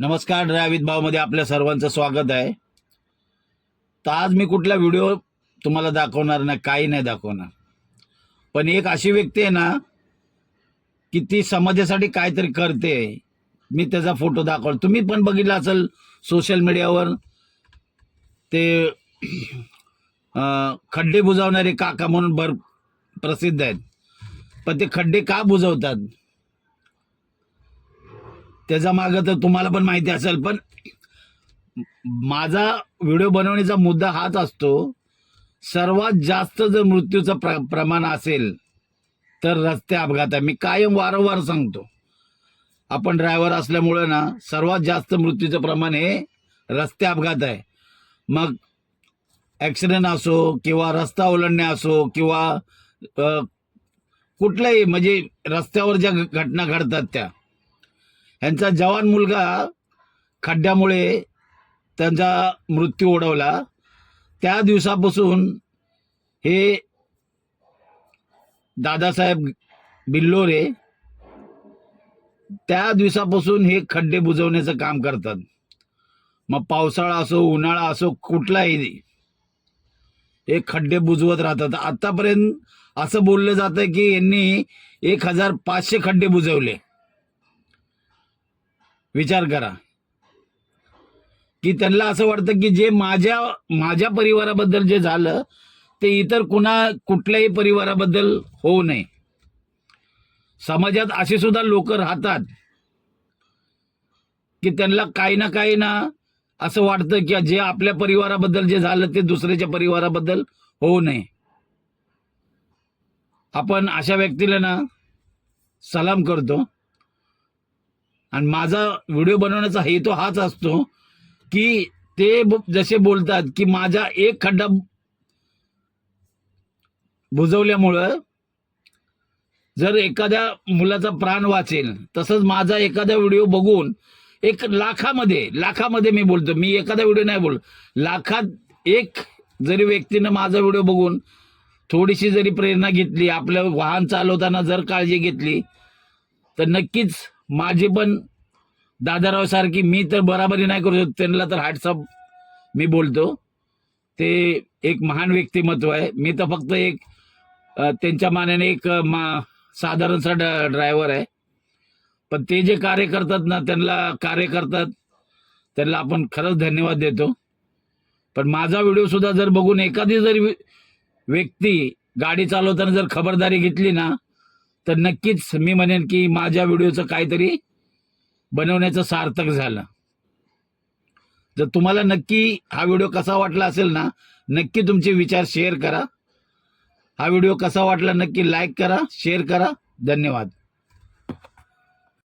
नमस्कार ड्रायवित भावमध्ये आपल्या सर्वांचं स्वागत आहे. तर आज मी कुठला व्हिडिओ तुम्हाला दाखवणार नाही काही नाही दाखवणार. पण एक अशी व्यक्ती आहे ना की ती समाजासाठी काहीतरी करते. मी त्याचा फोटो दाखवला. तुम्ही पण बघितला असेल सोशल मीडियावर ते खड्डे बुजवणारे काका म्हणून भर प्रसिद्ध आहेत. पण ते खड्डे का बुजवतात? त्याच्या मागं तर तुम्हाला पण माहिती असेल पण माझा व्हिडिओ बनवण्याचा मुद्दा हाच असतो सर्वात जास्त जर मृत्यूचं प्र प्रमाण असेल तर रस्ते अपघात आहे. मी कायम वारंवार सांगतो. आपण ड्रायव्हर असल्यामुळं ना सर्वात जास्त मृत्यूचं प्रमाण हे रस्ते अपघात आहे. मग ॲक्सिडेंट असो किंवा रस्ता ओलांडणे असो किंवा कुठल्याही म्हणजे रस्त्यावर ज्या घटना घडतात त्या ह्यांचा जवान मुलगा खड्ड्यामुळे त्यांचा मृत्यू ओढवला. त्या दिवसापासून हे दादासाहेब बिल्लोरे त्या दिवसापासून हे खड्डे बुजवण्याचं काम करतात. मग पावसाळा असो उन्हाळा असो कुठलाही नाही हे खड्डे बुजवत राहतात. आतापर्यंत असं बोललं जातं की यांनी एक हजार पाचशे खड्डे बुजवले. विचार करा. की त्यांना असं वाटतं की जे माझ्या माझ्या परिवाराबद्दल जे झालं ते इतर कुणा कुठल्याही परिवाराबद्दल होऊ नये. समाजात असे सुद्धा लोक राहतात की त्यांना काही ना काही ना असं वाटतं की जे आपल्या परिवाराबद्दल जे झालं ते दुसऱ्याच्या परिवाराबद्दल होऊ नये. आपण अशा व्यक्तीला ना सलाम करतो. आणि माझा व्हिडिओ बनवण्याचा हेतू हाच असतो की ते ब- जसे बोलतात की माझा एक खड्डा बुजवल्यामुळं जर एखाद्या मुलाचा प्राण वाचेल तसंच माझा एखादा व्हिडिओ बघून एक लाखामध्ये लाखामध्ये मी बोलतो मी एखादा व्हिडिओ नाही बोल लाखात एक जरी व्यक्तीनं माझा व्हिडिओ बघून थोडीशी जरी प्रेरणा घेतली आपलं वाहन चालवताना जर काळजी घेतली तर नक्कीच माझी पण दादाराव सारखी मी तर बराबरी नाही करू शकत. त्यांना तर हार्टसअप मी बोलतो. ते एक महान व्यक्तिमत्व आहे. मी तर फक्त एक त्यांच्या मानाने एक मा साधारणसा ड्रायव्हर आहे. पण ते जे कार्य करतात ना त्यांना कार्य करतात. त्यांना आपण खरंच धन्यवाद देतो. पण माझा व्हिडिओसुद्धा जर बघून एखादी जरी व्यक्ती गाडी चालवताना जर खबरदारी घेतली ना तर नक्कीच मी म्हणेन की माझ्या व्हिडिओचं काहीतरी बनवण्याचं सार्थक झालं. जर तुम्हाला नक्की हा व्हिडिओ कसा वाटला असेल ना नक्की तुमचे विचार शेअर करा. हा व्हिडिओ कसा वाटला नक्की लाईक करा शेअर करा. धन्यवाद.